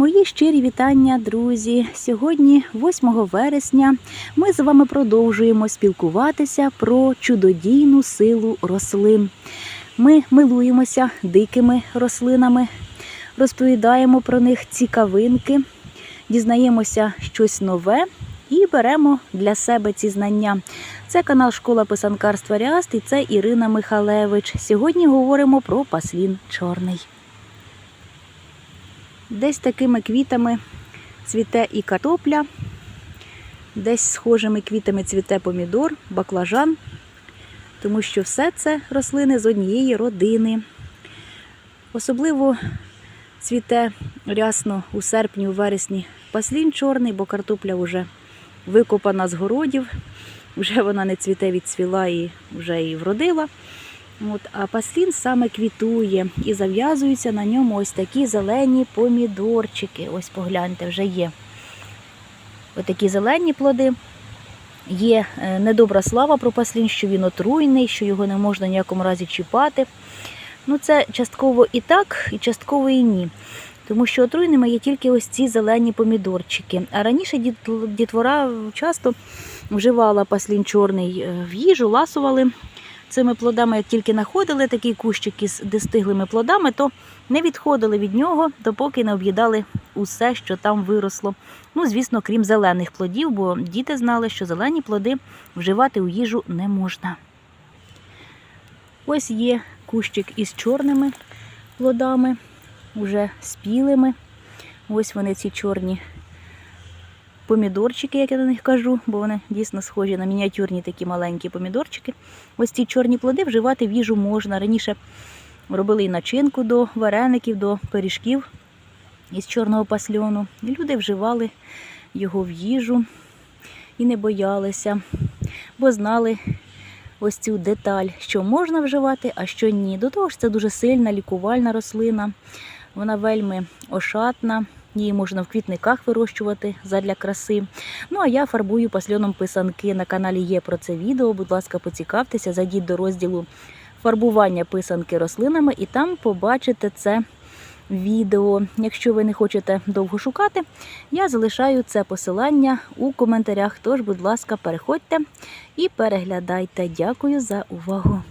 Мої щирі вітання, друзі. Сьогодні, 8 вересня, ми з вами продовжуємо спілкуватися про чудодійну силу рослин. Ми милуємося дикими рослинами, розповідаємо про них цікавинки, дізнаємося щось нове і беремо для себе ці знання. Це канал Школа писанкарства Ряст і це Ірина Михалевич. Сьогодні говоримо про паслін чорний. Десь такими квітами цвіте і картопля, десь схожими квітами цвіте помідор, баклажан, тому що все це рослини з однієї родини. Особливо цвіте рясно у серпні, у вересні паслін чорний, бо картопля вже викопана з городів, вже вона не цвіте, відцвіла і вже і вродила. От, а паслін саме квітує і зав'язуються на ньому ось такі зелені помідорчики. Ось погляньте, вже є. Ось такі зелені плоди. Є е, недобра слава про паслін, що він отруйний, що його не можна ніякому разі чіпати. Ну, це частково і так, і частково і ні. Тому що отруйними є тільки ось ці зелені помідорчики. А раніше дітвора часто вживала паслін чорний е, в їжу, ласували цими плодами, як тільки знаходили такий кущик із достиглими плодами, то не відходили від нього, допоки не об'їдали усе, що там виросло. Ну, звісно, крім зелених плодів, бо діти знали, що зелені плоди вживати у їжу не можна. Ось є кущик із чорними плодами, уже спілими. Ось вони ці чорні помідорчики, як я на них кажу, бо вони дійсно схожі на мініатюрні такі маленькі помідорчики. Ось ці чорні плоди вживати в їжу можна. Раніше робили і начинку до вареників, до пиріжків із чорного пасльону. Люди вживали його в їжу і не боялися, бо знали ось цю деталь, що можна вживати, а що ні. До того ж, це дуже сильна лікувальна рослина. Вона вельми ошатна. Її можна в квітниках вирощувати задля краси. Ну а я фарбую пасльоном писанки. На каналі є про це відео. Будь ласка, поцікавтеся, зайдіть до розділу фарбування писанки рослинами, і там побачите це відео. Якщо ви не хочете довго шукати, я залишаю це посилання у коментарях. Тож, будь ласка, переходьте і переглядайте. Дякую за увагу.